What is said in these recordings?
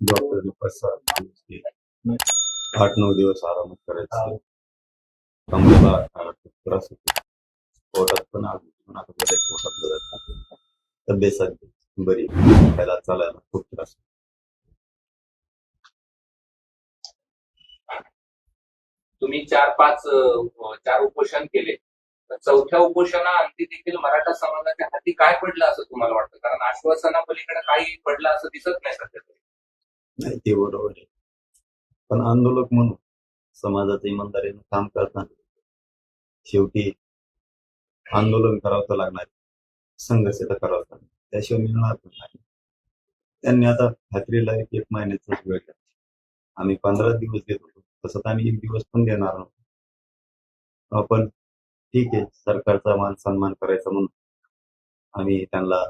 पाच सहा दिले. आठ नऊ दिवस आरामात करायचं कमरेला अं, त्रास होतो पोटात पण होती, पण आता बरं पोटात. तब्येत सध्या बरी चालायला खूप त्रास. तुम्ही चार पाच चार उपोषण केले तर चौथ्या उपोषणा अंती देखील मराठा समाजाच्या हाती काय पडलं असं तुम्हाला वाटतं कारण आश्वासनापलीकडे काही पडलं असं दिसत नाही सध्या तरी नाही ते बरोबर आहे. पण आंदोलक म्हणून समाजाचं इमानदारीनं काम करताना शेवटी आंदोलन करावं तर लागणार संघर्ष तर करावं लागणार त्याशिवाय मिळणार पण नाही. त्यांनी आता खात्रीला एक एक महिन्याचा वेळ आम्ही पंधरा दिवस देत होतो. तसं तर आम्ही एक दिवस पण देणार नव्हतो. आपण ठीक आहे सरकारचा मान सन्मान करायचा म्हणून आम्ही त्यांना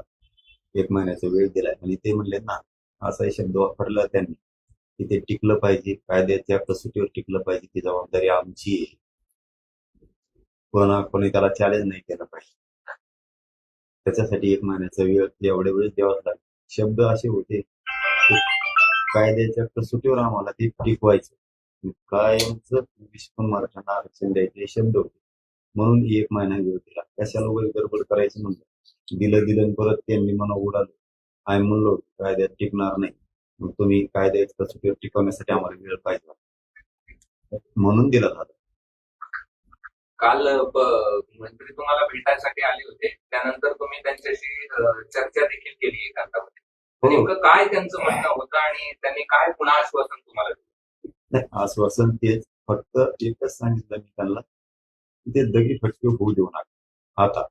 एक महिन्याचा वेळ दिलाय. आणि ते म्हणले ना असाही शब्द वापरला त्यांनी. की ते टिकलं पाहिजे कायद्याच्या कसोटीवर टिकलं पाहिजे ती जबाबदारी आमची आहे. कोणा कोणी त्याला चॅलेंज नाही केलं पाहिजे. त्याच्यासाठी एक महिन्याचा वेळ एवढ्या वेळेस द्यावाच लागेल. शब्द असे होते कायद्याच्या कसोटीवर आम्हाला ते टिकवायचं. कायमच विश्व मराठ्यांना आरक्षण द्यायचे हे शब्द होते. म्हणून एक महिना वेळ दिला कशाला वगैरे गडबड करायचं म्हणलं दिलं दिलं परत त्यांनी मला उडालं. आम्ही म्हणलो कायद्यात टिकणार नाही. मग तुम्ही कायद्यात कसोटीवर टिकवण्यासाठी आम्हाला वेळ पाहिजे म्हणून दिला दादा काल मंत्री तुम्हाला भेटायसाठी आले होते. त्यानंतर तुम्ही त्यांच्याशी चर्चा देखील केली एकांतामध्ये. हो. नेमकं काय त्यांचं म्हणणं होतं आणि त्यांनी काय पुन्हा आश्वासन तुम्हाला दिलं? नाही आश्वासन तेच. फक्त एकच सांगितलं मी त्यांना ते दगी फटके होऊ देऊ नका. आता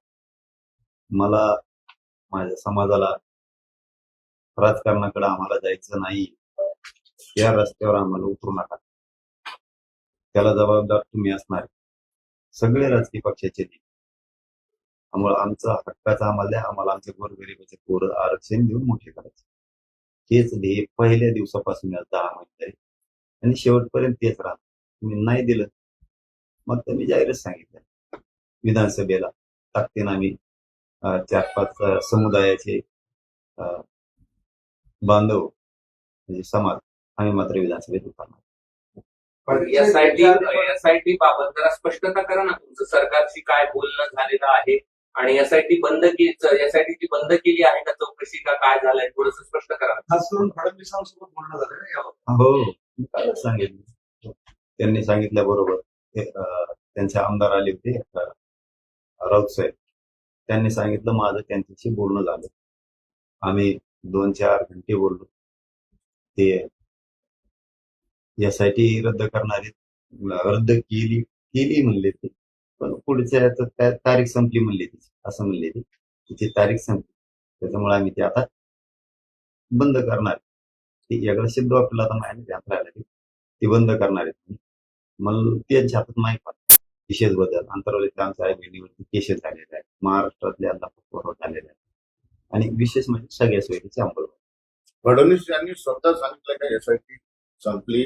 मला माझ्या समाजाला राजकारणाकडे आम्हाला जायचं नाही. या रस्त्यावर आम्हाला उतरू नका. त्याला जबाबदार तुम्ही असणार. सगळे राजकीय पक्षाचे त्यामुळे आमचा हक्काचा आम्हाला द्या. आम्हाला आमच्या गोरगरिबाचे पोरं आरक्षण देऊन मोठे करायचे. हेच ध्येय पहिल्या दिवसापासून आज दहा महिने आणि शेवटपर्यंत तेच राहणार तुम्ही नाही दिलं. मग त्यांनी मी जाहीरच सांगितलं. विधानसभेला ताकदीन आम्ही चार पाच समुदायाचे बांधव म्हणजे समाज आम्ही मात्र विधानसभेत उतरणार. पण एसआयटी एसआयटी बाबत जरा स्पष्टता करा ना तुमचं. सरकारशी काय बोलणं झालेलं आहे आणि एसआयटी बंद केली एसआयटी बंद केली आहे का? चौकशी का काय झालंय? थोडस स्पष्ट करा. खास करून फडणवीसांसोबत बोलणं झालं ना हो. सांगितलं. त्यांनी सांगितल्याबरोबर त्यांचे आमदार आले होते राऊत साहेब. त्यांनी सांगितलं माझं त्यांच्याशी बोलणं झालं. आम्ही दोन चार घंटे बोललो. ते यासाठी रद्द करणारे रद्द केली केली म्हणले ते. पण पुढच्या याचं तारीख संपली म्हणले ती असं म्हणले ते. तिची तारीख संपली. त्याच्यामुळे आम्ही ते आता बंद करणार. ते वेगळा शब्द वापरला आता नाही ध्यान राहिला ते. ते बंद करणार आहेत मला त्यांच्या हातात माहीत पडतं विशेषबद्दल आंतरराष्ट्रीय आमच्या केसेस झालेले आहेत. महाराष्ट्रातले आता झालेले आहेत. आणि विशेष म्हणजे सगळ्या सोयीची अंमलबजावणी. फडणवीस यांनी स्वतः सांगितलं का एसआयटी संपली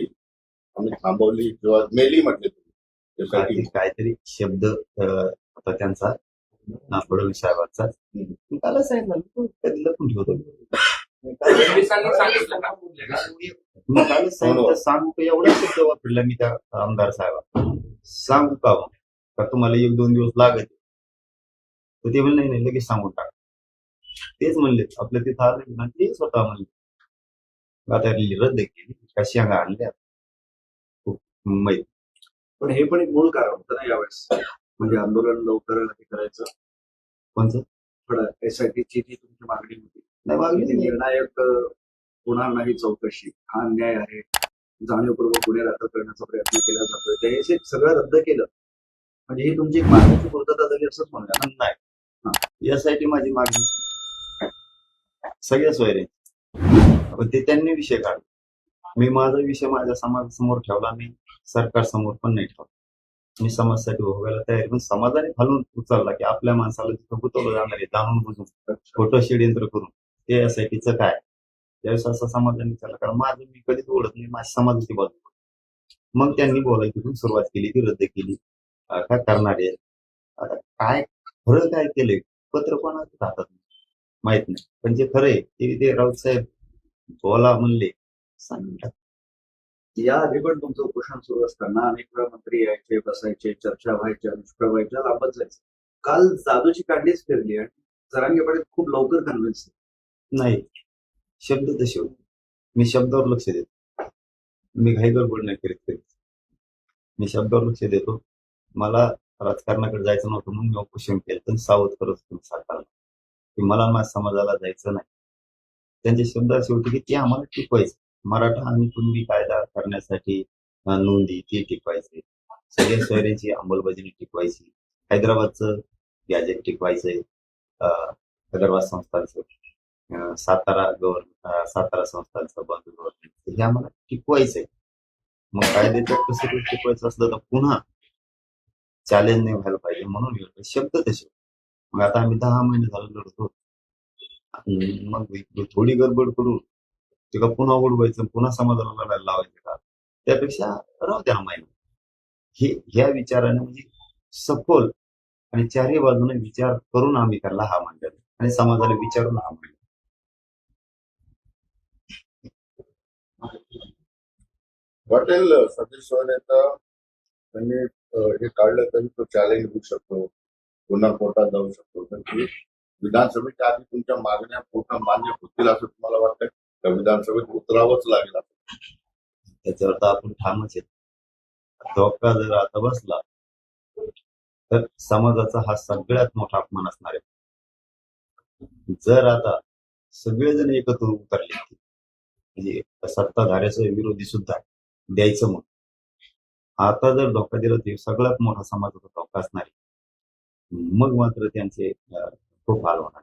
आम्ही थांबवली किंवा मेली म्हटले तुम्ही? काहीतरी शब्द होता त्यांचा फडणवीस साहेबांचा. त्याला सांगितलं तू कधी लपून ठेवतो सांगू का एवढा शब्द वापरला मी त्या आमदार साहेबांना? सांगू का मग? का तुम्हाला एक दोन दिवस लागत? तर ते म्हणले नाही नाही लगेच सांगून टाक. तेच म्हणले आपलं आलं ना ते स्वतः म्हणले. आता रद्द केली. कशी अंगा आणल्या? माहिती. पण हे पण एक मूळ कारण होतं ना यावेळेस. म्हणजे आंदोलन लवकर हे करायचं. कोणचं? पण एसआयटीची जी तुमची मागणी होती. नाही ती नाही. निर्णायक होणार नाही चौकशी. हा अन्याय आहे. जाणीवपूर्वक गुन्हे दाखल करण्याचा प्रयत्न केला जातोय. तर हे सगळं रद्द केलं म्हणजे ही तुमची मागणीची पूर्तता झाली असंच म्हणूया ना? नाही. यासाठी माझी मागणी सगळ्या सोयरे. पण ते त्यांनी विषय काढला. मी माझा विषय माझ्या समाजासमोर ठेवला मी सरकार समोर पण नाही ठेवला. मी समाजासाठी भोगायला तयार पण समाजाने घालून उचलला की आपल्या माणसाला तिथं गुतवलं जाणार आहे जाणून बुजून खोटं षडयंत्र करून ते यासाठीचं काय? त्यावेळेस असं समाजाने विचारलं कारण माझं मी कधीच ओळख नाही माझ्या समाजाची बाजू मग त्यांनी बोलायची पण सुरुवात केली ती रद्द केली. काय करणार आहे? आता काय खरं काय केलंय? पत्र कोणाचं हातात नाही. माहीत नाही. पण जे खरं आहे ते ते राऊत साहेब बोला म्हणले. सांगून टाक. या आधी पण तुमचं उपोषण सुरू असताना अनेक वेळा मंत्री यायचे बसायचे चर्चा व्हायच्या निष्फळ व्हायच्या लांबत जायचं. काल जादूची कांडीच फिरली आणि जरांगे पाटील खूप लवकर कन्व्हिन्स नाही. शब्द तसे होते. मी शब्दावर लक्ष देतो. मी घाई गडबड नाही करीत करीत. मी शब्दावर लक्ष देतो. मला राजकारणाकडे जायचं नव्हतं म्हणून मी उपोषण केलं. पण सावध करत होतो सरकारला की मला माझ्या समाजाला जायचं नाही. त्यांचे शब्द असे होते की ते आम्हाला टिकवायचे. मराठा आणि कुणबी कायदा करण्यासाठी नोंदी ती टिकवायचे. सगळ्या शहरांची अंमलबजावणी टिकवायची. हैदराबादचं गॅजेट टिकवायचंय हैदराबाद संस्थांचं सातारा गव्हर्नमेंट सातारा संस्थांचं बंद गव्हर्नमेंट हे आम्हाला टिकवायचंय. मग कायद्याचं कसं टिकवायचं असलं तर पुन्हा चॅलेंज नाही व्हायला पाहिजे म्हणून शब्द तसे मग आता आम्ही दहा महिने झालं लढतो आणि मग थोडी गडबड करू. तिला पुन्हा उडवायचं पुन्हा समाजाला लढायला लावायचं का? त्यापेक्षा राहू द्या महिना. हे ह्या विचाराने म्हणजे सखोल आणि चारही बाजूने विचार करून आम्ही त्याला हा मांडला. आणि समाजाला विचारून हा मांडला. वाटेल सतीश सोयनेचा त्यांनी हे काढलं तरी तो चॅलेंज होऊ शकतो. पुन्हा कोर्टात जाऊ शकतो. विधानसभेच्या आधी तुमच्या मागण्या पूर्ण मान्य होतील असं तुम्हाला वाटतं का विधानसभेत उतरावंच लागेल त्याच्या अर्थ आपण ठामच येत धोका जर आता बसला तर समाजाचा हा सगळ्यात मोठा अपमान असणार आहे. जर आता सगळेजण एकत्र उतरले म्हणजे सत्ताधाऱ्याचा विरोधी सुद्धा द्यायचं मग आता जर धोका दिला तर सगळ्यात मोठा समाजाचा धोका असणार आहे. मग मात्र त्यांचे खूप हाल होणार.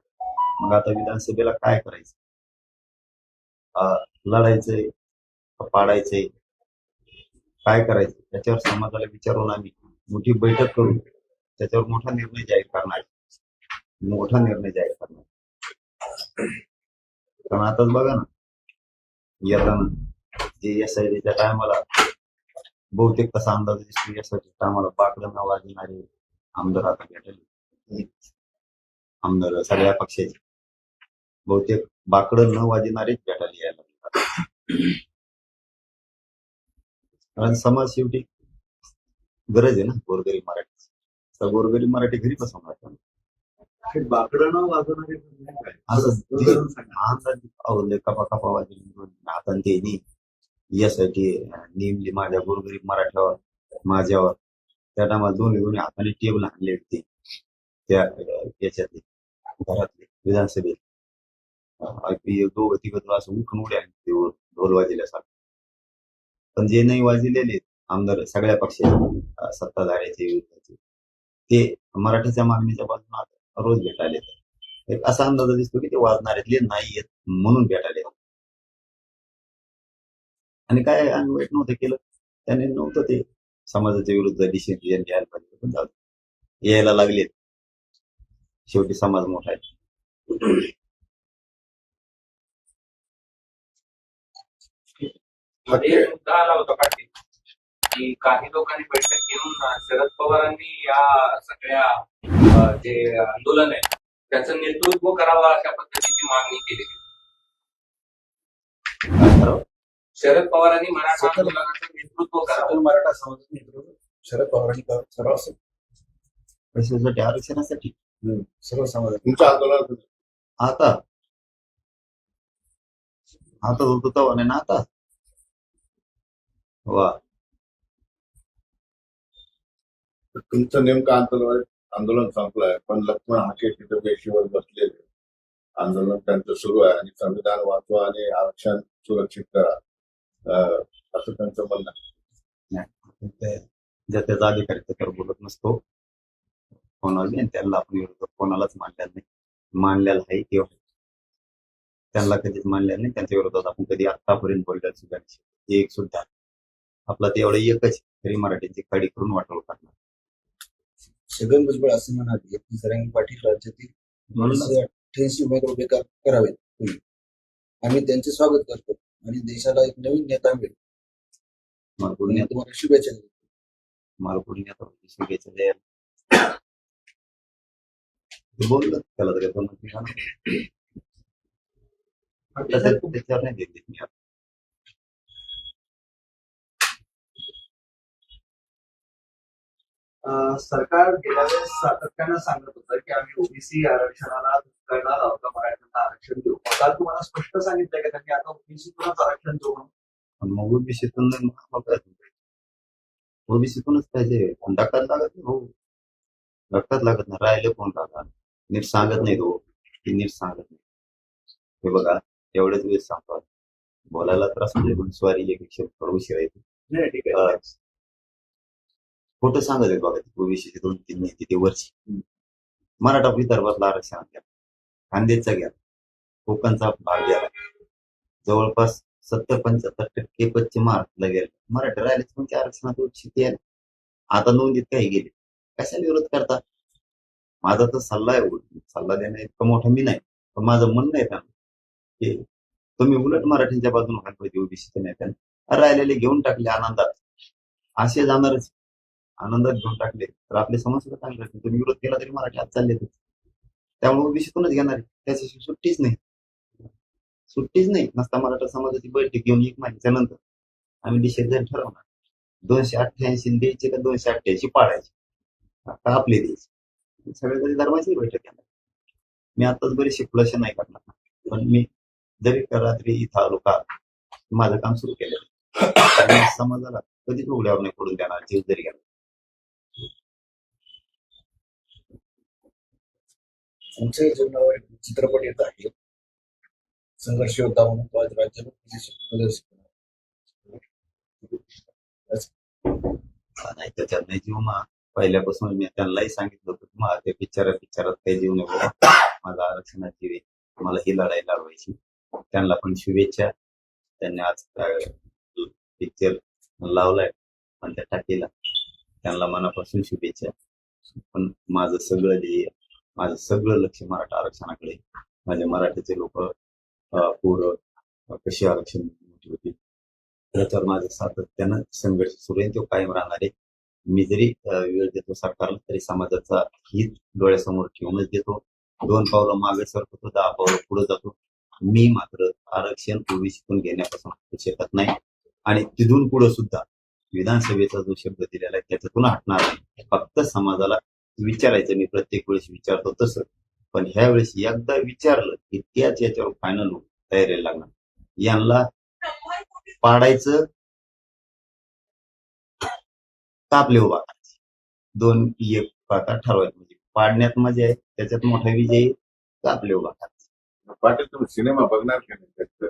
मग आता विधानसभेला काय करायचं? अं, लढायचंय पाडायचंय? काय करायचं? त्याच्यावर समाजाला विचारून आम्ही मोठी बैठक करू. त्याच्यावर मोठा निर्णय जाहीर करणार. मोठा निर्णय जाहीर करणार. कारण आताच बघा ना येताना जे एस आय डीच्या टायमाला बहुतेक तसा अंदाज दिसतो. एस आय टी टायमाला बाकडं नाव वाजणारे आमदार आता भेटले. आमदार सगळ्या पक्षाचे. बहुतेक बाकडं न वाजणारेच भेटायला यायला. कारण समाज शेवटी गरज आहे ना गोरगरीब मराठी तर गोरगरीब मराठी घरी बसवणार कपा कपा वाजले यासाठी नेमली माझ्या गोरगरीब मराठ्यावर माझ्यावर. त्या टायमाला दोन्ही दोन्ही हाताने टेबल आणले होते. त्या याच्यातले घरातले विधानसभेत. दो अगदी दोघं तिघं असं उठून उड्या ते ढोल ढोल वाजल्यासारखं. पण जे नाही वाजलेले आमदार सगळ्या पक्षाचे सत्ताधाऱ्याचे विरोधाचे ते मराठीच्या मागणीच्या बाजूने रोज भेटायला येतात. एक असा अंदाज दिसतो की ते वाजणाऱ्यातले नाही येत म्हणून भेटायला येतात. आणि काय आम्ही वाईट नव्हतं केलं? त्याने नव्हतं ते समाजाच्या विरुद्ध डिसिजन घ्यायला पाहिजे पण जाऊ. यायला लागलेत. शेवटी समाज मोठा आहे. मध्ये मुद्दा आला होता पाटील की काही लोकांनी बैठक घेऊन शरद पवारांनी या सगळ्या जे आंदोलन आहे त्याचं नेतृत्व करावं अशा पद्धतीची मागणी केली. काय करावं शरद पवारांनी मराठा आंदोलनाचं नेतृत्व करावं. मराठा समाजाचे नेतृत्व शरद पवारांनी कर- करावं आरक्षणासाठी सर्व समाजात. तुमचं आंदोलन आता. आता होतो नाही ना आता. वा. तुमचं नेमकं आंदोलन आंदोलन संपलंय. पण लक्ष्मण हाके तिथे वेशीवर बसलेले. आंदोलन त्यांचं सुरू आहे. आणि संविधान वाचवा आणि आरक्षण सुरक्षित करा. असं त्यांचं म्हणणं त्याचा अधिकारी त्याच्यावर बोलत नसतो कोणाला नाही त्याला आपण विरोध कोणालाच मानलेला नाही. मानलेला आहे किंवा त्यांना कधीच मानलेलं नाही. त्यांच्या विरोधात आपण कधी आतापर्यंत बोललेलं सुद्धा नाही. ते एक सुद्धा आपला ते एवढं एकच. तरी मराठीची खडी करून वाटवलं करणार. छगन भुजबळ असं म्हणाले की जरांगी पाटील राज्यातील दोनशे अठ्ठ्याऐंशी उमेदवार बेकार करावेत. तुम्ही. आम्ही त्यांचे स्वागत करतो. आणि देशाला एक नवीन नेता मिळेल. मला तुम्हाला शुभेच्छा देतो. मला पुढे आता शिकायचं आहे बोललं त्याला तरी पण विचार नाही घेतली मी. सरकार गेल्या वेळेस सातत्यानं सांगत होतं की आम्ही ओबीसी आरक्षणाला दुष्काळाला लावता मराठ्यांना आरक्षण देऊ? काल तुम्हाला स्पष्ट सांगितलंय का? त्यांनी आता ओबीसीतूनच आरक्षण देऊ म्हणून? मग ओबीसीतून ओबीसीतूनच पाहिजे. धक्काच लागत नाही हो. धक्काच लागत नाही. राहिले कोण टाका नीट सांगत नाही तो. ती नीट सांगत नाही. हे बघा एवढेच वेळेस सांगतो. बोलायला त्रास म्हणजे पण स्वारी एक एकशे आहे. अं, खोटं सांगत आहे बघा ओबीसीचे दोन तीन नाही किती वर्ष मराठा विदर्भातला आरक्षण खानदेशचा घ्या. कोकणचा भाग गेला जवळपास सत्तर पंच्याहत्तर टक्के पश्चिम महाराष्ट्राला गेले. मराठी राहिलेच म्हणजे आरक्षणात शेती आहे आता नोंदीत काही गेले. कशाला विरोध करता? माझा तर सल्ला आहे उलट. सल्ला देणं इतकं मोठा मी नाही. पण माझं म्हणणं आहे त्यांना की तुम्ही उलट मराठीच्या बाजून व्हायला पाहिजे ओबीसीच्या नेत्यांना राहिलेले घेऊन टाकले आनंदात. असे जाणारच. आनंदात घेऊन टाकले. तर आपले समस्या सुद्धा चांगले तुम्ही विरोध केला तरी मराठी आज चालले त्यामुळे ओबीसीतूनच घेणार आहे. त्याच्याशी सुट्टीच नाही. सुट्टीच नाही. नसता मराठा समाजाची बैठक घेऊन एक महिन्याच्या नंतर आम्ही डिसिजन ठरवणार. दोनशे अठ्ठ्याऐंशी द्यायचे का दोनशे अठ्ठ्याऐंशी पाळायची आता आपले द्यायचे. सगळ्या धर्माची बैठक घेणार. मी आताच बरी खुलासे नाही करणार. पण मी जरी रात्री इथं आलो का माझं काम सुरू केलं समाजाला कधीच उघड्यावर नाही पडून देणार जीव जरी गेला. आमच्या जीवनावर एक चित्रपट येत आहे. संघर्ष योद्धा म्हणून तो आज राज्यात त्यांना जीव मा पहिल्यापासून मी त्यांनाही सांगितलं होतं तुम्हाला ते पिक्चर पिक्चरात काही जीव नाही माझा आरक्षणाची वेळ मला ही लढाई लढवायची. त्यांना पण शुभेच्छा. त्यांनी आज पिक्चर लावलाय. पण त्या टाकीला. त्यांना मनापासून शुभेच्छा. पण माझं सगळं ध्येय माझं सगळं लक्ष मराठा आरक्षणाकडे. माझे मराठीचे लोक पोरं कशी आरक्षण मोठी होती. त्याच्यावर माझं सातत्यानं संघर्ष सुरू आहे. तो कायम राहणार. आहे मी जरी वेळ देतो सरकारला तरी समाजाचा हित डोळ्यासमोर ठेवूनच देतो. दोन पावलं मागे सरकतो दहा पावलं पुढे जातो. मी मात्र आरक्षण ओबीसीतून घेण्यापासून शकत नाही. आणि तिथून पुढे सुद्धा विधानसभेचा जो शब्द दिलेला आहे त्याच्यातून हटणार नाही. फक्त समाजाला विचारायचं मी प्रत्येक वेळेस विचारतो तसं. पण ह्या वेळेस एकदा विचारलं की त्याच याच्यावर फायनल तयारीला लागणार. यांना पाडायचं कापले उभा. दोन एक प्रकार ठरवायचे. म्हणजे पाडण्यात मजा आहे त्याच्यात मोठा विजय कापले उभा करायचे. पाटील तुम्ही सिनेमा बघणार का नाही?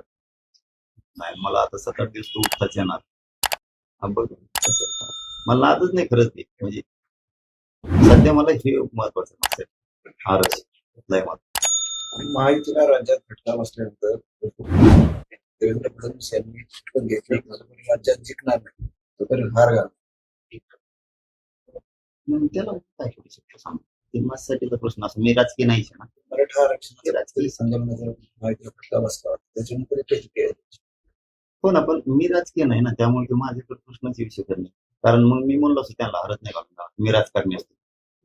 नाही मला आता सात आठ दिवस तो उठताच येणार. हा बघ. मला आजच नाही खरंच ते म्हणजे सध्या मला हे महत्वाचं आरक्षण लय महत्वाचं. आणि महायुतीला राज्यात फटका बसल्यानंतर देवेंद्र फडणवीस यांनी घेतलं राज्यात जिंकणार नाही तोपर्यंत हार घाल त्याला काय करू शकतो? सांग ते माझ्यासाठीचा प्रश्न असतो. मी राजकीय नाहीच आहे ना. मराठा आरक्षणाच्या ते राजकीय संदर्भात जर फटका बसला त्याच्यानंतर ते हो ना पण मी राजकीय नाही ना त्यामुळे ते माझ्याकडे प्रश्नच येऊ शकत नाही. कारण मग मी म्हणलो असतो त्यांना हरत नाही बघा मी राजकारणी असतो.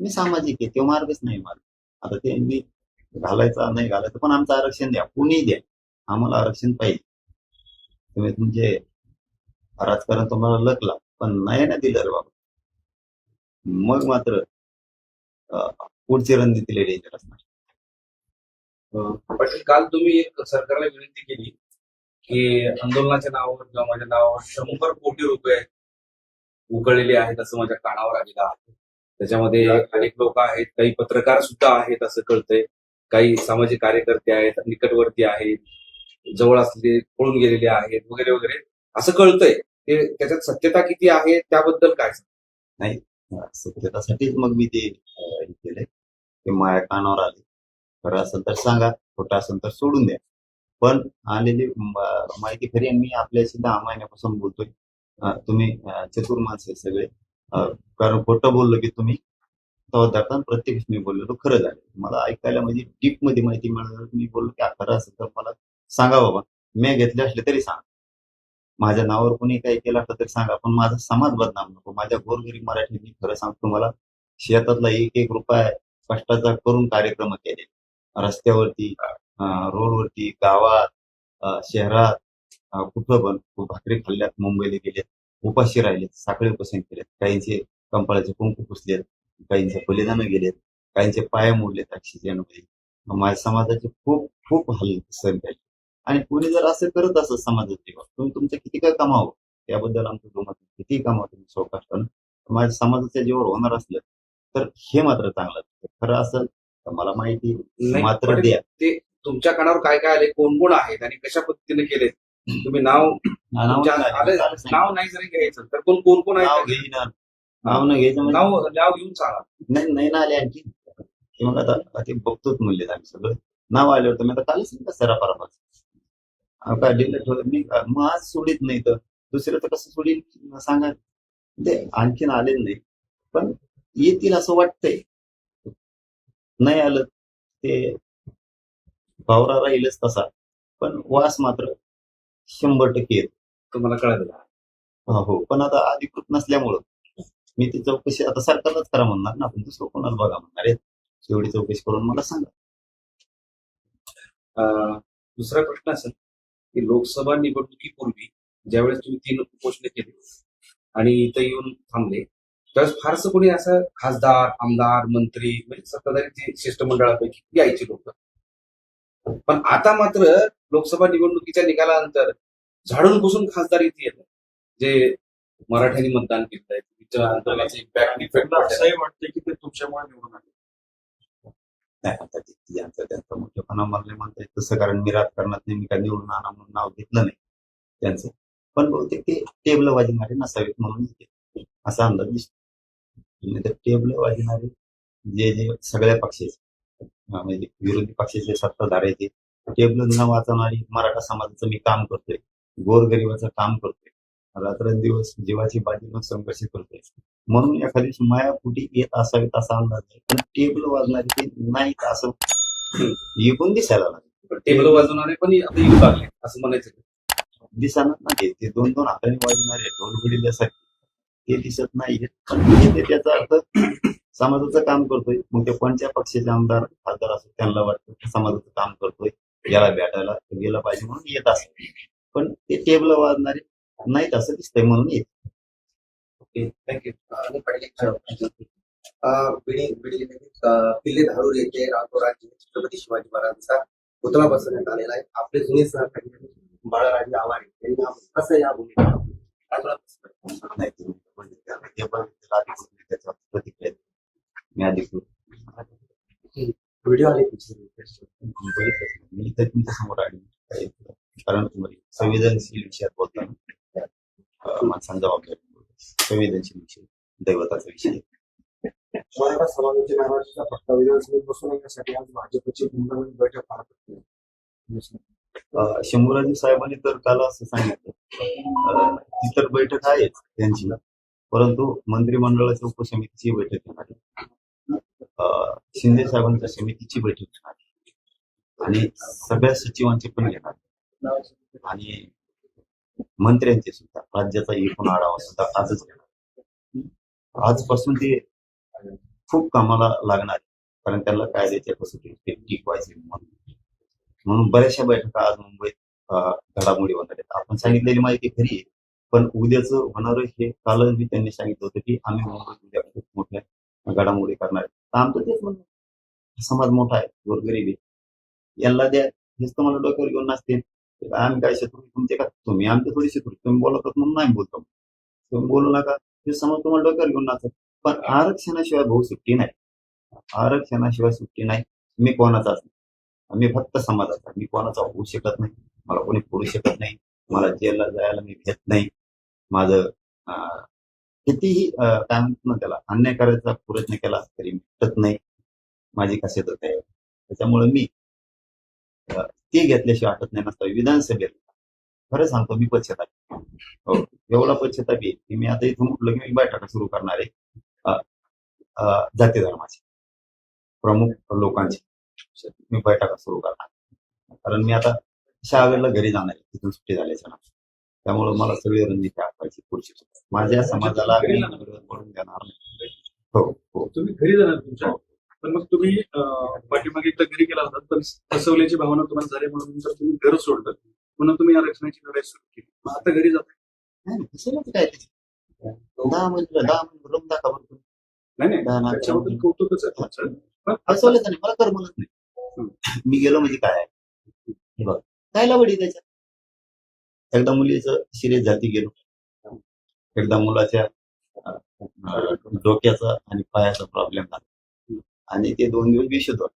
मी सामाजिक आहे तो मार्गच नाही मार्ग आता ते मी घालायचा नाही घालायचं पण आमचं आरक्षण द्या कुणी द्या. आम्हाला आरक्षण पाहिजे. तुम्ही तुमचे राजकारण तुम्हाला लकला पण नाही ना दिलं रे बाबा. मग मात्र अं, पुढची रणनीती डेंजर असणार पाटील काल तुम्ही एक सरकारला विनंती केली की आंदोलनाच्या नावावर किंवा माझ्या नावावर शंभर कोटी रुपये उकळलेले आहेत असं माझ्या कानावर आलेलं आहे. त्याच्यामध्ये अनेक लोक आहेत काही पत्रकार सुद्धा आहेत असं कळतंय. काही सामाजिक कार्यकर्ते आहेत निकटवर्ती आहेत जवळ असलेले पळून गेलेले आहेत वगैरे वगैरे. असं कळतंय. ते त्याच्यात सत्यता किती आहे त्याबद्दल काय सत्यतासाठीच मग मी ते केलंय. ते माया कानावर आले. खरं असेल तर सांगा खोटं असेल तर सोडून द्या. पण आलेली माहिती खरी आहे. मी आपल्याशी दहा महिन्यापासून बोलतोय. तुम्ही चतुर माणसे सगळे. कारण खोटं बोललो की तुम्ही तेव्हा धरता प्रत्येक मी बोललेलो खरं झालं. मला ऐकायला म्हणजे डीपमध्ये माहिती मिळालं. मी बोललो की खरं असेल तर मला सांगा बाबा. मी घेतले असले तरी सांग. माझ्या नावावर कोणी काही केलं असलं तरी सांगा. पण माझा समाज बदनाम नको. माझ्या गोरगरीब मी खरं सांगतो मला शेतातला एक एक रुपया कष्टाचा करून कार्यक्रम केले. रस्त्यावरती रोडवरती गावात शहरात कुठं पण भाकरी खाल्ल्यात मुंबईला गेलेत उपाशी राहिलेत साखळी उपासन केलेत काहींचे कंपाळाचे कुंकू पुसलेत काहींचे बलिदान गेलेत काहींचे पाय मोडलेत अक्षरशः माझ्या समाजाचे खूप खूप हाल सहन केले आणि कोणी जर असं करत असत समाजाचे तुम्ही तुमचं किती काय कमावं त्याबद्दल आमचं नाही. किती कमावं तुम्ही स्वकष्टानं माझ्या समाजाच्या जीवावर होणार असलं तर हे मात्र चांगलं. खरं असेल तर मला माहिती मात्र द्या. तुमच्या कानावर काय काय आले कोण कोण आहेत आणि कशा पद्धतीने केले तुम्ही नाव नाव तुमच्या- नाही आलं- घ्यायचं. नाव नाही जरी घ्यायचं तर कोण कोण कोण नाव घेईना. नाव न घ्यायचं म्हणजे नाव नाव घेऊन सांगा. नाही नाही ना आले आणखी. ते मग आता ते बघतोच म्हणले आम्ही सगळं. नाव आल्यावर तर मी आता कालच का सरा परवाच काय डिलेट होत मी मग आज सोडित नाही तर. दुसरं तर कसं सोडील सांगा. ते आणखीन आले नाही. पण येतील असं वाटतंय. नाही आलं ते भावरा राहीलच तसा. पण वास मात्र शंभर टक्के येतो. तुम्हाला कळलं हा, हो. पण आता अधिकृत नसल्यामुळं मी ती चौकशी आता सरकारलाच करा म्हणणार ना. आपण दुसरं कोणाला बघा म्हणणार आहे एवढी चौकशी करून मला सांगा. अं, दुसरा प्रश्न असेल की लोकसभा निवडणुकीपूर्वी ज्यावेळेस तुम्ही तीन उपोषणे केली आणि इथं येऊन थांबले त्यावेळेस फारसं कोणी असं खासदार आमदार मंत्री म्हणजे सत्ताधारी शिष्टमंडळापैकी यायचे लोक पण आता मात्र लोकसभा निवडणुकीच्या निकालानंतर झाडून पुसून खासदार इथे येतात जे मराठ्यांनी मतदान केलं आहे तिच्या इफेक्ट असंही वाटतं की ते तुमच्यामुळे निवडून आले. नाही आता ते ज्यांचं त्यांचं मोठेपणा मला नाही म्हणता येत तसं कारण मी राजकारणात नेहमी काय निवडून आणा म्हणून नाव घेतलं नाही त्यांचं. पण बहुतेक ते टेबल वाजणारे नसावेत म्हणून येते असा अंदाज दिसतो टेबल वाजणारे जे जे सगळ्या पक्षाचे म्हणजे विरोधी पक्षाचे सत्ताधार आहेत. टेबल न वाचवणारी मराठा समाजाचं मी काम करतोय. गोरगरिबाचं काम करतोय. रात्रंदिवस जीवाची बाजी लावून संघर्ष करतोय. म्हणून एखादी मायापुटी येत असावेत असा अंदाज आहे. पण टेबल वाजणारे ते नाहीत असं एकूण दिसायला लागलं. टेबल वाजवणारे पण येऊ लागले असं म्हणायचं. दिसाना नाही ते दोन दोन हाताने वाजणारे ढोलबिडील्यासारखे हे दिसत नाही पण त्याचा अर्थ समाजाचं काम करतोय मग ते कोणत्या पक्षाचे आमदार खासदार असो त्यांना वाटतं समाजाचं काम करतोय याला भेटायला गेलं पाहिजे म्हणून येत असत. पण ते टेबल वाजणारे नाहीत असं दिसतंय म्हणून येत ओके थँक्यू आणि किल्ले धारूर येथे राजोराजे छत्रपती शिवाजी महाराजांचा पुतळा बसवण्यात आलेला आहे. आपले जुने सहकारी बाळाराजे आवारे यांनी या- कसं या भूमिका तुला अधिकृत प्रतिक्रिया मी अधिकृत व्हिडिओ आले मी तर तुमच्यासमोर आली कारण तुम्ही संवेदनशील विषयात बोलताना माणसांना जबाबदारी संवेदनशील विषय दैवताचा विषय मराठा समाजाचे महाराष्ट्राचा पट्टा विधानसभेत बसवण्यासाठी आज भाजपची मुंबईमध्ये बैठक पार पडते शंभूराजे साहेबांनी तर काल असं सांगितलं. ती तर बैठक आहेच त्यांची. परंतु मंत्रिमंडळाच्या उपसमितीची बैठक घेणार शिंदे साहेबांच्या समितीची बैठक घेणार आणि सगळ्या सचिवांची पण घेणार. आणि मंत्र्यांचे सुद्धा राज्याचा एकूण आढावा सुद्धा आजच घेणार. आजपासून ते खूप कामाला लागणार. कारण त्यांना कायद्याच्या कसोटी टिकवायचे म्हणून. म्हणून बऱ्याचशा बैठका आज मुंबईत घडामोडी होणार आहेत. आपण सांगितलेली माहिती खरी आहे. पण उद्याचं होणार हे कालच मी त्यांनी सांगितलं होतं की आम्ही मुंबईत उद्या खूप मोठ्या घडामोडी करणार आहे. तर आमचं तेच म्हणणं. समाज मोठा आहे गोरगरीब आहे. यांना द्या हेच तुम्हाला डोक्यावर घेऊन नसते आम्ही काय शत्रू तुमचे का? तुम्ही आमचे थोडी शत्रू तुम्ही बोलतात म्हणून नाही बोलतो तुम्ही बोलू नका. हे समाज तुम्हाला डोक्यावर घेऊन नाचत पण आरक्षणाशिवाय भाऊ सुट्टी नाही. आरक्षणाशिवाय सुट्टी नाही. मी कोणाचाच नाही मी फक्त समाजाचा मी कोणाचा होऊ शकत नाही. मला कोणी फोडू शकत नाही. मला जेलला जायला मी भेट नाही. माझं कितीही काय म्हणतो ना त्याला अन्याय करायचा प्रयत्न केला तरी भेटत नाही. माझी खासियतच आहे त्याच्यामुळे मी ते घेतल्याशिवाय आटत नाही नसतं विधानसभेत. खरं सांगतो मी पश्चाताप हो एवढा पश्चाताप येईल की मी आता इथून म्हटलं की मी बैठका सुरू करणार आहे. जाती धर्माची. प्रमुख लोकांची. मी बैठका सुरू करणार. कारण मी आता शाळेला घरी जाणार आहे. तिथून सुट्टी झाल्याच्यानंतर. त्यामुळे मला सगळी रणनीती आखवायची पुढची. माझ्या समाजाला मी देणार नाही. हो हो. तुम्ही घरी जाणार तुमच्या. पण मग तुम्ही पाठीमागे एकदा घरी गेला होता पण फसवल्याची भावना तुम्हाला झाली म्हणून तुम्ही घर सोडलं. म्हणून तुम्ही आरक्षणाची लढाई सुरू केली. मग आता घरी जाता नाही काय दहा दहा दाखवा बरं. नाही त्याच्याबद्दल कौतुकच आहे तुमचं. पण फसवलं नाही मला कर म्हणत नाही मी गेलो म्हणजे काय आहे? हे बघ. काय लावडी त्याच्यात? एकदा मुलीचं सिरियस झाली गेलो. एकदा मुलाच्या डोक्याचा आणि पायाचा प्रॉब्लेम झाला. आणि ते दोन दिवस बेशुद्ध होते.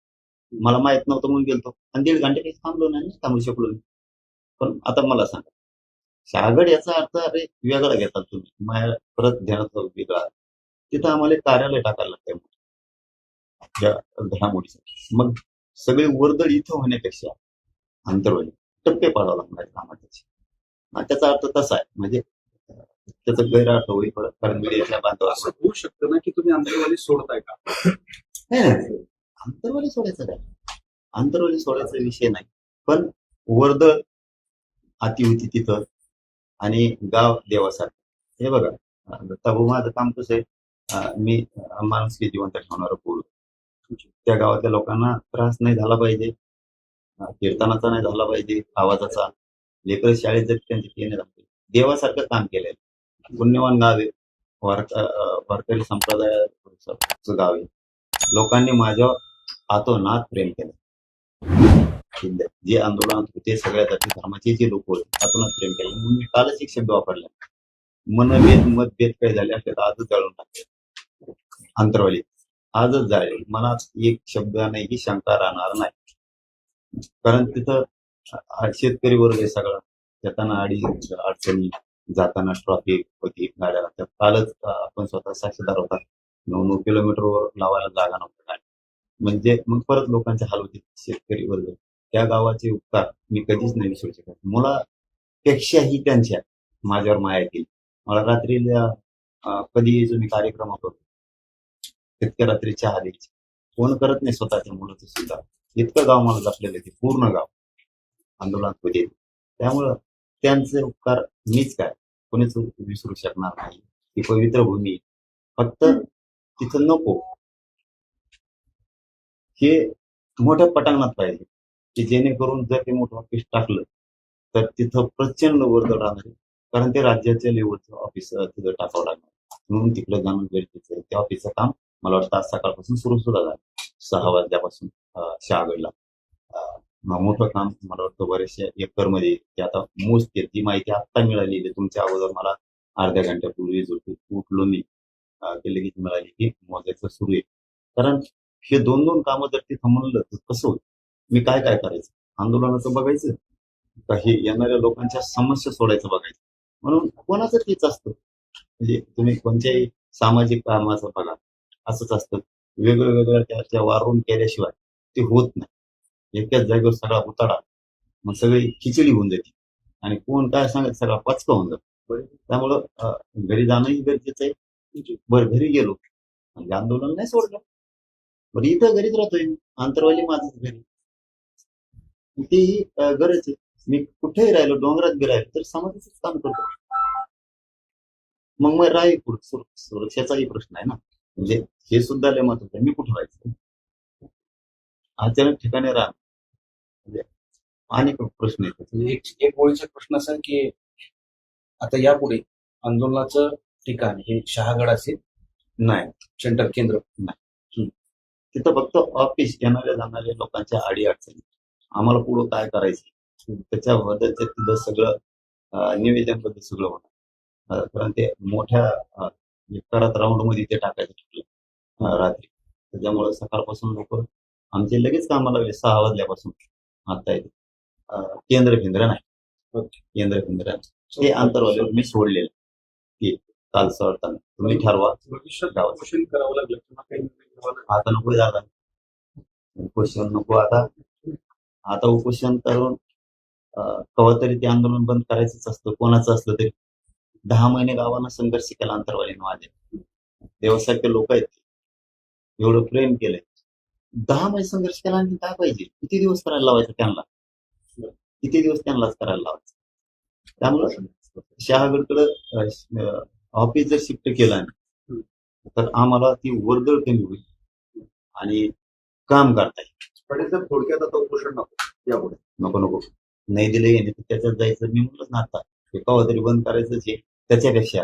मला माहीत नव्हतं म्हणून गेलतो. आणि दीड घंटे काही थांबलो नाही ना, थांबू शकलो नाही. पण आता मला सांगा. शहागड याचा अर्थ अरे वेगळा घेतात तुम्ही. माझ्या परत ध्यानात वेगळा तिथं आम्हाला कार्यालय टाकायला लागतंय या घडामोडीसाठी. मग सगळे वर्दळ इथं होण्यापेक्षा अंतर्वली टप्पे पाडावं लागणार आहेत कामाचे. त्याचा अर्थ तसा आहे. म्हणजे त्याचा गैरअर्थ होईल कारण मीडियाच्या बांधवावर. असं होऊ शकतं ना की तुम्ही आंतरवाली सोडताय का? नाही नाही. आंतरवाली सोडायचं काय आंतरवाली सोडायचा विषय नाही. पण वर्दळ अति होती तिथं आणि गाव देवासारखं. हे बघा दत्ताभाऊ माझं काम कसं आहे? मी माणुसकी जिवंत ठेवणारं बोलू त्या गावातल्या लोकांना त्रास नाही झाला पाहिजे. कीर्तनाचा नाही झाला पाहिजे. आवाजाचा. लेकर शाळेत जर त्यांचे येणे झाले देवासारखं काम केलंय. पुण्यवान गाव आहे. वारकरी संप्रदायाचं गाव आहे. लोकांनी माझ्यावर आतोनात प्रेम केलं. जे आंदोलनात होते सगळ्या जाती धर्माचे जे लोक होते आतोनात प्रेम केलं. म्हणून मी कालच एक शब्द वापरला. मनभेद मतभेद काही झाले असले तर आजच जाळून टाकले. अंतरवाली. आजच जाळले. मनात एक शब्द नाही ही शंका राहणार नाही. कारण तिथं शेतकरी वर्ग आहे सगळा. येताना अडी अडचणी जाताना ट्रॉफिक होती गाड्याला. तर कालच आपण स्वतः साक्षीदार होता. नऊ नऊ किलोमीटरवर लावायला जागा नव्हत्या गाडी. म्हणजे मग परत लोकांचे हाल होते शेतकरी वर्ग. त्या गावाचे उपकार मी कधीच नाही विसरू शकत. मुलापेक्षाही त्यांच्या माझ्यावर माया केली. मला रात्रीला कधी जो मी कार्यक्रम होतो. तितक्या रात्री चहा द्यायची कोण करत नाही स्वतःच्या मुलाचं सुद्धा. इतकं गाव मला जपलेलं की ते पूर्ण गाव. आंदोलनात होते. त्यामुळं त्यांचे उपकार मीच काय? कोणीच विसरू शकणार नाही. ती पवित्र भूमी. फक्त तिथं नको. हे मोठ्या पटांगणात पाहिजे. की जेणेकरून जर ते मोठं ऑफिस टाकलं तर तिथं प्रचंड वर्दळ राहणार. कारण ते राज्याच्या लेवलचं ऑफिस तिथं टाकावं लागणार. म्हणून तिकडे जाणं गरजेचं आहे. त्या ऑफिसचं काम मला वाटतं आज सकाळपासून सुरू सुद्धा झालं. सहा वाजल्यापासून शहागडला मोठं काम मला वाटतं बरेचशा एकरमध्ये ते आता मोजते ती माहिती आत्ता मिळालेली आहे. तुमच्या अगोदर मला अर्ध्या घंट्यापूर्वी जो उठलो मी. ते लगेच मिळाली की मोजायचं सुरू आहे. कारण हे दोन दोन कामं जर ते म्हणलं तर कसं होईल? मी काय काय करायचं? आंदोलनाचं बघायचं. का हे येणाऱ्या लोकांच्या समस्या सोडायचं बघायचं. म्हणून कोणाचं तेच असतं. म्हणजे तुम्ही कोणत्याही सामाजिक कामाचं बघा. असंच असतं. वेगवेगळ्या वेगळ्या त्या वारून केल्याशिवाय ते होत नाही. एकाच जागेवर सगळा उताडा मग सगळी खिचडी होऊन जाते. आणि कोण काय सांगत सगळा पचका होऊन जातो. त्यामुळं घरी जाणंही गरजेचं आहे. बरं घरी गेलो म्हणजे आंदोलन नाही सोडलं. बरं इथं घरीच राहतोय आंतरवाली अंतरवाली माझंच घरी. तेही गरज आहे. मी कुठेही राहिलो डोंगरात बी राहिलो तर समाजाचंच काम करतो. मग मग राही सुर- सुरक्षेचाही प्रश्न आहे ना. म्हणजे हे सुद्धा लय महत्वाचं आहे. मी कुठं राहायचं? अचानक ठिकाणी राहा अनेक प्रश्न येतात म्हणजे एक एक ओळीचा प्रश्न असा की आता यापुढे आंदोलनाचं ठिकाण हे शहागड असेल? नाही. सेंटर केंद्र? तिथं फक्त ऑफिस येणाऱ्या जाणाऱ्या लोकांच्या अडी अडचणी. आम्हाला पुढं काय करायचं? त्याच्याबद्दलचं तिथं सगळं निवेदनबद्दल सगळं होणार. कारण ते मोठ्या अं, करत राऊंडमध्ये ते टाकायचं ठरलं. रात्री. त्याच्यामुळे सकाळपासून लोक आमचे लगेच कामाला सहा वाजल्यापासून आता येते केंद्र केंद्र नाही. केंद्र नाही. ते आंतरवालीवर मी सोडलेलं. ते काल सोडताना तुम्ही ठरवा. आता नको दादा. उपोषण नको आता. आता उपोषण करून कवा तरी ते आंदोलन बंद करायचंच असतं. कोणाचं असलं तरी. दहा महिने गावानं संघर्ष केला अंतरवालीनं माझ्या देवासारखे लोक आहेत. एवढं प्रेम केलंय. दहा महिने संघर्ष केला आणि काय पाहिजे किती दिवस करायला लावायचं त्यांना? किती दिवस त्यांनाच करायला लावायचं? त्यामुळं शहागडकडं ऑफिस जर शिफ्ट केलं तर आम्हाला ती वर्दळ कमी होईल आणि काम करता येईल. थोडक्यात आता उपोषण नको यापुढे. नको नको. नाही दिले गेले तर त्याच्यात जायचं. मी म्हणलं ना आता ते कवा तरी बंद करायचं हे त्याच्यापेक्षा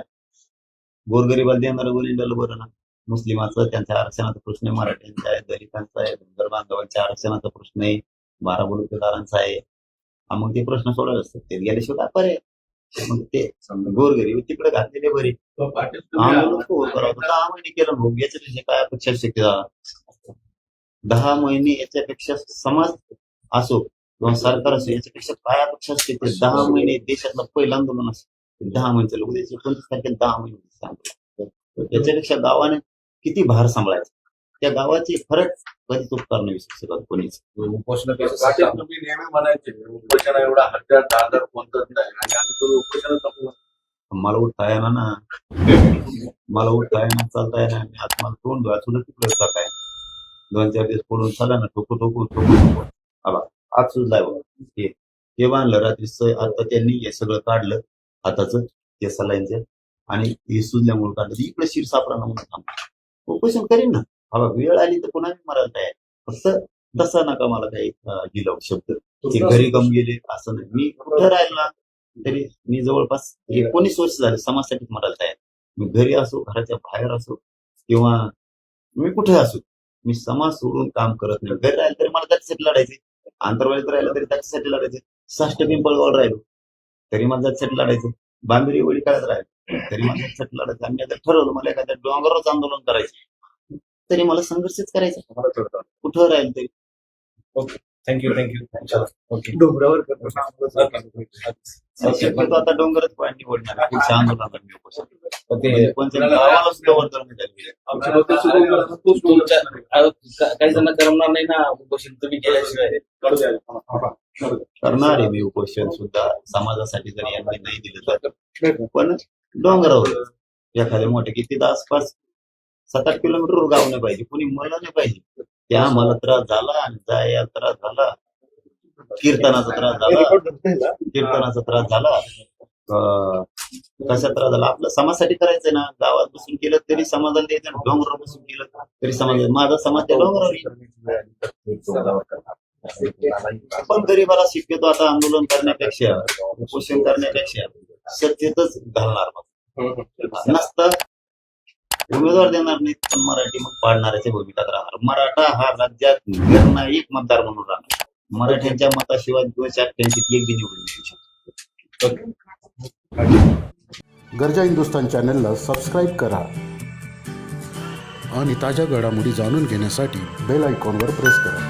गोरगरिबाला देणारं वरिंडल बरं ना. मुस्लिमाचं त्यांच्या आरक्षणाचा प्रश्न आहे मराठ्यांचा आहे दलितांचा आहे धनगर बांधवांच्या आरक्षणाचा प्रश्न आहे बारा बलुतेदारांचा आहे. हा मग ते प्रश्न सोडवले असतात. ते गेल्याशिवाय काय पर्याय मग ते गोरगरीब तिकडे घातलेले बरे. दहा महिने केलं. भाऊ याच्यापेक्षा काय अपेक्षा शक्य झाला दहा? महिने याच्यापेक्षा समाज असो किंवा सरकार असो याच्यापेक्षा काय अपेक्षा शक्य दहा महिने देशातलं पहिलं आंदोलन असो? दहा महिने उद्या एकोणतीस तारखेला दहा महिने. याच्यापेक्षा गावाने किती भार सांभाळायचा? त्या गावाची फरक कधीच उपकार नाही शकत कोणीच. तुम्ही नेहमी म्हणायचे उपोषण एवढा हजार दहा हजार कोणतंच नाही. आणि आता तुम्ही उपोषणच मला उठता येणार ना मला उठता येणार चालता येणार मी आज मला तोंड धुवा. तिकडे आहे. दोन चार दिवस पडून चाला ना ठोकू ठोकू ठोकू ठोकू. आबा आज सुद्धा ते ते बांधलं रात्री आता त्यांनी हे सगळं काढलं हाताचं ते सलाईंचं. आणि हे सुजल्यामुळे काढलं. इकडे शिर सापडा ना म्हणून उपोषण करीन ना. बाबा वेळ आली तर पुन्हा मी मरायला तयार? फक्त तसा नका मला काही दिलं शब्द. ते घरी गम गेले असं नाही. मी कुठं राहिला तरी मी जवळपास एकोणीस वर्ष झाले समाजासाठी मरायला तयार. मी घरी असो घराच्या बाहेर असो किंवा मी कुठे असो मी समाज सोडून काम करत नाही. घरी राहिलं तरी मला त्याच्यासाठी लढायचे आंतरवाळीत राहिलं तरी त्याच्यासाठी लढायचे साष्ट पिंपळगाव राहिलो तरी मला त्याच्यासाठी लढायचं बांबरी वळी काढत राहिलो तरी मला त्याच्यासाठी लढायचं आम्ही आता ठरवलं मला एखाद्या डोंगरच आंदोलन करायचं तरी मला संघर्षच करायचा कुठं राहील तरी थँक्यू थँक्यू ओके. डोंगरावर शक्यतो आता डोंगरच पॉईंट निवडणार ते. म्हणजे काही जण करमणार नाही ना उपोषण तुम्ही केल्याशिवाय. करणार आहे मी उपोषण सुद्धा. समाजासाठी जरी यांनी नाही दिलं तर. पण डोंगरावर. एखाद्या मोठ्या किती आसपास सात आठ किलोमीटर गाव नाही पाहिजे. कोणी मला नाही पाहिजे. त्या मला त्रास झाला आणि जाया त्रास झाला. कीर्तनाचा त्रास झाला. कीर्तनाचा त्रास झाला. कशा त्रास झाला? आपलं समाजासाठी करायचंय ना. गावात बसून केलं तरी समाजाला द्यायचं डोंगरावर बसून केलं तरी समाज माझा समाज त्या डोंगरावर. पण गरीबाला शक्यतो आता आंदोलन करण्यापेक्षा उपोषण करण्यापेक्षा सत्तेतच घालणार. मग नसता उमेदवार देणार नाहीत पण मराठी मग पाडणाऱ्याच्या भूमिकात राहणार. मराठा हा राज्यात निर्णायक मतदार म्हणून राहणार. मराठ्यांच्या मताशिवाय दोनशे अठ्ठ्याऐंशी एक बी निवडून येऊ शकतो गरजा हिंदुस्तान चॅनलला सबस्क्राईब करा आणि ताज्या घडामोडी जाणून घेण्यासाठी बेल आयकॉनवर प्रेस करा.